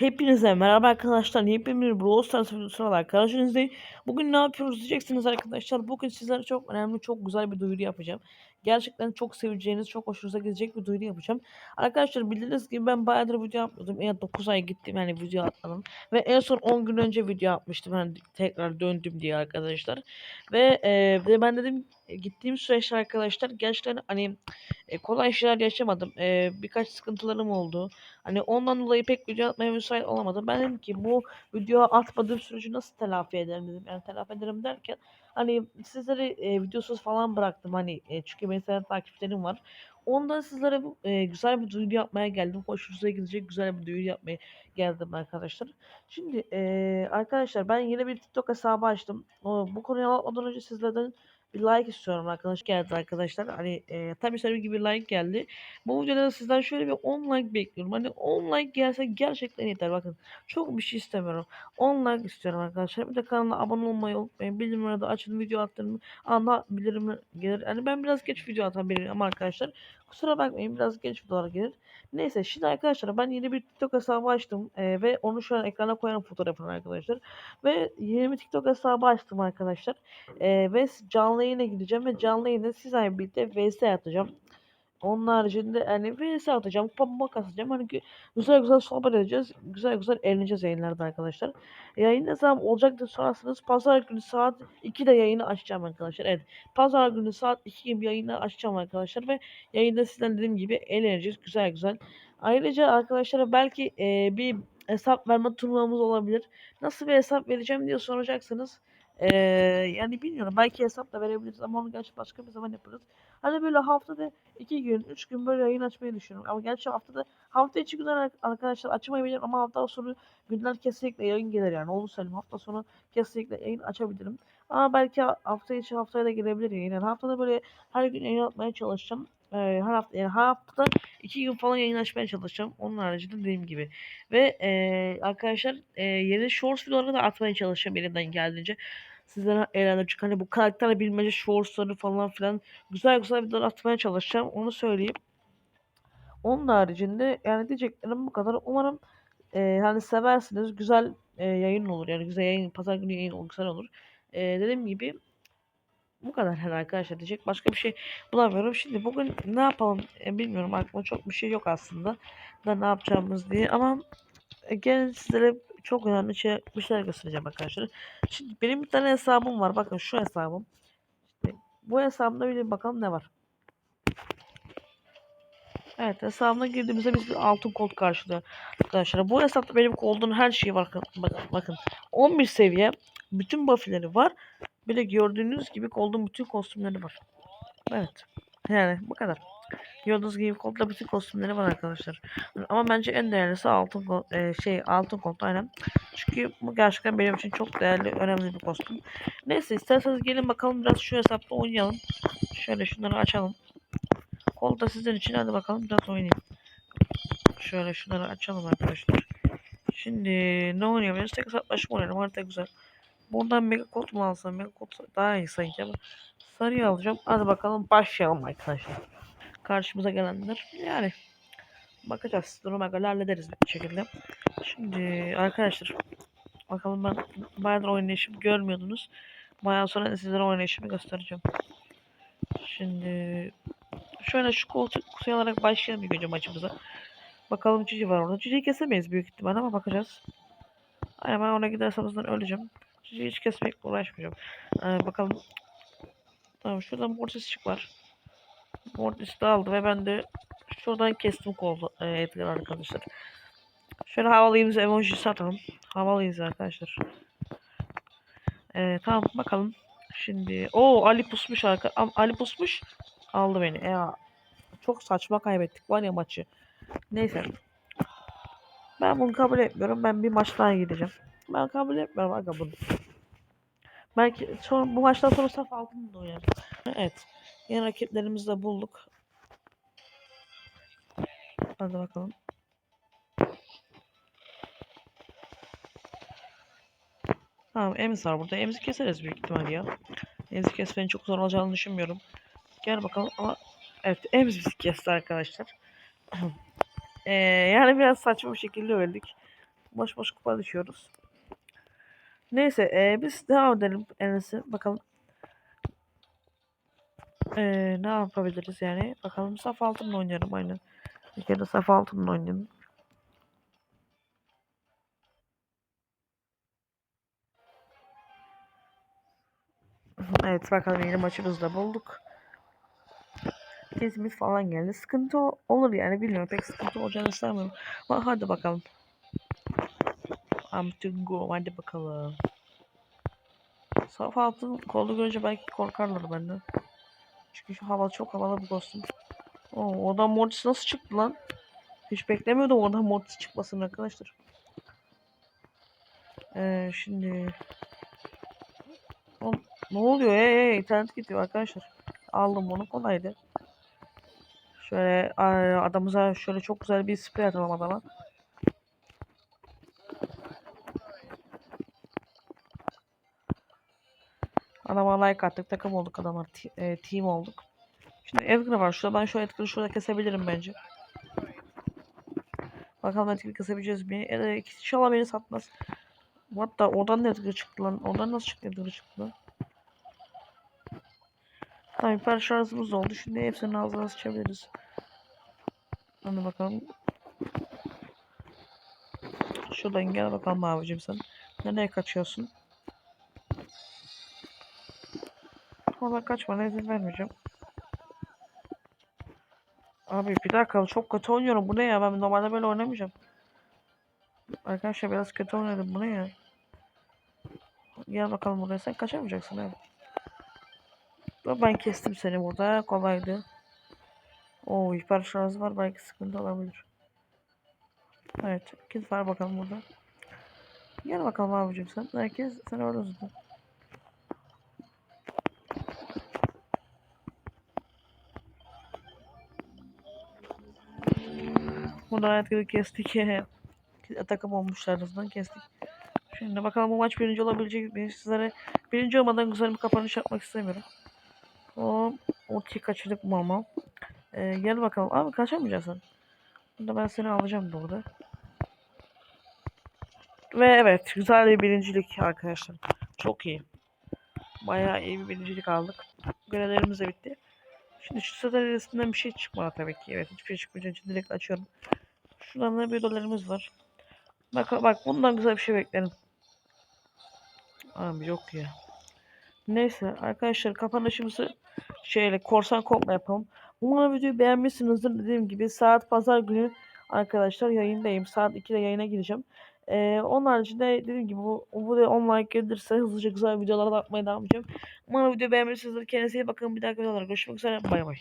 Hepinize merhaba arkadaşlar. Bir Brawl Stars videosu olarak karşınızdayım. Bugün ne yapıyoruz diyeceksiniz arkadaşlar. Bugün sizlere çok önemli, çok güzel bir duyuru yapacağım. Gerçekten çok seveceğiniz, çok hoşunuza gidecek bir duyuru yapacağım. Arkadaşlar bildiğiniz gibi ben bayağıdır video yapmıyordum. Yani 9 ay gittim yani video atmadım. Ve en son 10 gün önce video yapmıştım. Yani tekrar döndüm diye arkadaşlar. Ve, e, ben dedim gittiğim süreçte arkadaşlar gerçekten hani e, kolay şeyler yaşamadım. E, birkaç sıkıntılarım oldu. Hani ondan dolayı pek video atmaya müsait olamadım. Ben dedim ki bu video atmadığım süreci nasıl telafi ederim dedim. Yani telafi ederim derken hani sizlere e, videosuz falan bıraktım hani e, çünkü seven takipçilerim var. Ondan sizlere e, güzel bir duyuru yapmaya geldim. Hoşunuza gidecek güzel bir duyuru yapmaya geldim arkadaşlar. Şimdi e, arkadaşlar ben yeni bir TikTok hesabı açtım. O, bu konuya anlatmadan önce sizlerden bir like istiyorum arkadaş geldi arkadaşlar. Hani e, tabii senin gibi like geldi. Bu videoda da sizden şöyle bir 10 like bekliyorum. Hani 10 like gelse gerçekten yeter. Bakın çok bir şey istemiyorum. 10 like istiyorum arkadaşlar. Bir de kanala abone olmayı unutmayın. Bildirimleri de açın. Video attığımı anda bildirim gelir. Yani ben biraz geç video atabilirim ama arkadaşlar kusura bakmayın biraz geç videolar gelir. Neyse şimdi arkadaşlar ben yeni bir TikTok hesabı açtım. E, ve onu şu an ekrana koyarım fotoğrafını arkadaşlar. Ve yeni bir TikTok hesabı açtım arkadaşlar. E, ve canlı yayına gideceğim ve canlı yayında sizlerle birlikte VS atacağım. Onun haricinde yani VS atacağım, kupa kasacağım. Hani gü- güzel güzel sohbet edeceğiz. Güzel güzel eğleneceğiz yayınlarda arkadaşlar. Yayın ne zaman olacak diye sorarsanız pazar günü saat 2'de yayını açacağım arkadaşlar. Evet. Pazar günü saat 2 gibi yayını açacağım arkadaşlar ve yayında sizden dediğim gibi eğleneceğiz. Güzel güzel. Ayrıca arkadaşlara belki e, bir hesap verme turnuvamız olabilir. Nasıl bir hesap vereceğim diye soracaksınız. Ee, yani bilmiyorum belki hesap da verebiliriz ama onu gerçi başka bir zaman yaparız. Hani böyle haftada iki gün, üç gün böyle yayın açmayı düşünüyorum. Ama gerçi haftada hafta içi günler arkadaşlar açmayabilirim ama hafta sonu günler kesinlikle yayın gelir yani. Onu söyleyeyim hafta sonu kesinlikle yayın açabilirim. Ama belki hafta içi haftaya da gelebilir yayın. Yani haftada böyle her gün yayın atmaya çalışacağım. Ee, her hafta yani her hafta iki gün falan yayın açmaya çalışacağım. Onun haricinde dediğim gibi. Ve e, arkadaşlar e, yeni shorts videoları da atmaya çalışacağım elimden geldiğince sizlere eğlenecek. Hani bu karakter bilmece shortsları falan filan güzel güzel videolar atmaya çalışacağım. Onu söyleyeyim. Onun haricinde yani diyeceklerim bu kadar. Umarım e, hani seversiniz. Güzel e, yayın olur. Yani güzel yayın, pazar günü yayın olur, güzel olur. E, dediğim gibi bu kadar her arkadaşlar diyecek. Başka bir şey bulamıyorum. Şimdi bugün ne yapalım e, bilmiyorum. Aklıma çok bir şey yok aslında. Da ne yapacağımız diye. Ama e, gelin sizlere çok önemli şey, bir şeyler göstereceğim arkadaşlar. Şimdi benim bir tane hesabım var. Bakın şu hesabım. İşte bu hesabımda bir bakalım ne var. Evet hesabına girdiğimizde biz bir altın kod karşılıyor arkadaşlar. Bu hesapta benim koldun her şeyi var. Bakın, bakın 11 seviye bütün buff'leri var. Bir de gördüğünüz gibi koldun bütün kostümleri var. Evet. Yani bu kadar. Gördüğünüz gibi kodla bütün kostümleri var arkadaşlar. Ama bence en değerlisi altın e, şey altın kod aynen. Çünkü bu gerçekten benim için çok değerli, önemli bir kostüm. Neyse isterseniz gelin bakalım biraz şu hesapta oynayalım. Şöyle şunları açalım. Kol da sizin için hadi bakalım biraz oynayayım. Şöyle şunları açalım arkadaşlar. Şimdi ne oynayabiliriz? Tek hesaplaşma oynayalım. Harita güzel. Buradan mega kod mu alsam? Mega kod daha iyi sanki ama sarıyı alacağım. Hadi bakalım başlayalım arkadaşlar. Karşımıza gelenler yani bakacağız. Duruma göre hallederiz bir şekilde. Şimdi arkadaşlar bakalım ben bayağıdır oynayışımı görmüyordunuz. Bayağı sonra sizlere oynayışımı göstereceğim. Şimdi şöyle şu koltuk kutaya alarak başlayalım ilk önce maçımıza. Bakalım Cici var orada. Cici'yi kesemeyiz büyük ihtimal ama bakacağız. Aynen ben ona gidersem öleceğim. Hiç kesmekle uğraşmayacağım. Ee, bakalım. Tamam şuradan Mortis var. Mortis de aldı ve ben de şuradan kestim kolu e, Edgar arkadaşlar. Şöyle havalıyız emojisi atalım. Havalıyız arkadaşlar. Ee, tamam bakalım. Şimdi o Ali pusmuş arka Ali pusmuş aldı beni. Ya çok saçma kaybettik var ya maçı. Neyse. Ben bunu kabul etmiyorum. Ben bir maç daha gideceğim. Ben kabul etmiyorum aga bunu. Belki sonra bu maçtan sonra saf altını da oynarım. Evet. Yeni rakiplerimizi de bulduk. Hadi bakalım. Tamam Emiz var burada. Emiz'i keseriz büyük ihtimal ya. Emiz'i kesmenin çok zor olacağını düşünmüyorum. Gel bakalım ama evet Emiz bizi kesti arkadaşlar. Ee, yani biraz saçma bir şekilde öldük. boş boş kupa düşüyoruz. Neyse e, biz devam edelim en iyisi. Bakalım. E, ne yapabiliriz yani? Bakalım saf altınla oynayalım aynen. Bir kere saf altınla oynayalım. Evet bakalım yeni maçımızı da bulduk. Kesimiz falan geldi. Sıkıntı olur yani bilmiyorum. Pek sıkıntı olacağını sanmıyorum. Ama hadi bakalım. I'm to go. Hadi bakalım. Saf altın kolu görünce belki korkarlar benden. Çünkü şu hava çok havalı bir kostüm. Oo, oradan Mortis nasıl çıktı lan? Hiç beklemiyordum oradan Mortis çıkmasını arkadaşlar. Ee, şimdi... Oğlum, ne oluyor? Hey, hey, internet gidiyor arkadaşlar. Aldım bunu kolaydı. Şöyle adamıza şöyle çok güzel bir sprey atalım adama. Adama like attık. Takım olduk adamlar. ti- e, team olduk. Şimdi Edgar var. Şurada ben şu Edgar'ı şurada kesebilirim bence. Bakalım Edgar'ı kesebileceğiz mi? E, inşallah beni satmaz. Hatta oradan da Edgar çıktı lan. Oradan nasıl çıktı Edgar çıktı lan? Tamam hiper şarjımız oldu. Şimdi hepsinin ağzına sıçabiliriz. Hadi bakalım. Şuradan gel bakalım abicim sen. Nereye kaçıyorsun? Valla kaçma izin vermeyeceğim. Abi bir dakika çok kötü oynuyorum. Bu ne ya? Ben normalde böyle oynamayacağım. Arkadaşlar biraz kötü oynadım. Bu ne ya? Gel bakalım buraya. Sen kaçamayacaksın abi. Ben kestim seni burada. Kolaydı. Oo hiper şarj var. Belki sıkıntı olabilir. Evet. Kit var bakalım burada. Gel bakalım abicim sen. Herkes sen orada zaten. Burada hayatını kestik. Takım olmuşlar arasından kestik. Şimdi bakalım bu maç birinci olabilecek mi? Sizlere birinci olmadan güzel bir kapanış yapmak istemiyorum. O ultiyi kaçırdık mama. Ee, gel bakalım. Abi kaçamayacaksın. Burada ben seni alacağım burada. Ve evet güzel bir birincilik arkadaşlar. Çok iyi. Bayağı iyi bir birincilik aldık. Görevlerimiz de bitti. Şimdi şu satır arasından bir şey çıkmadı tabii ki. Evet hiçbir şey çıkmayacak için direkt açıyorum. Şuradan da bir dolarımız var. Bak bak bundan güzel bir şey beklerim. Abi yok ya. Neyse arkadaşlar kapanışımızı şeyle korsan kokla yapalım. Umarım videoyu beğenmişsinizdir. Dediğim gibi saat pazar günü arkadaşlar yayındayım. Saat 2'de yayına gireceğim. Ee, onun haricinde dediğim gibi bu, bu da 10 like gelirse hızlıca güzel videolar da atmaya devam edeceğim. Umarım videoyu beğenmişsinizdir. Kendinize iyi bakın. Bir dahaki videolarda görüşmek üzere. Bay bay.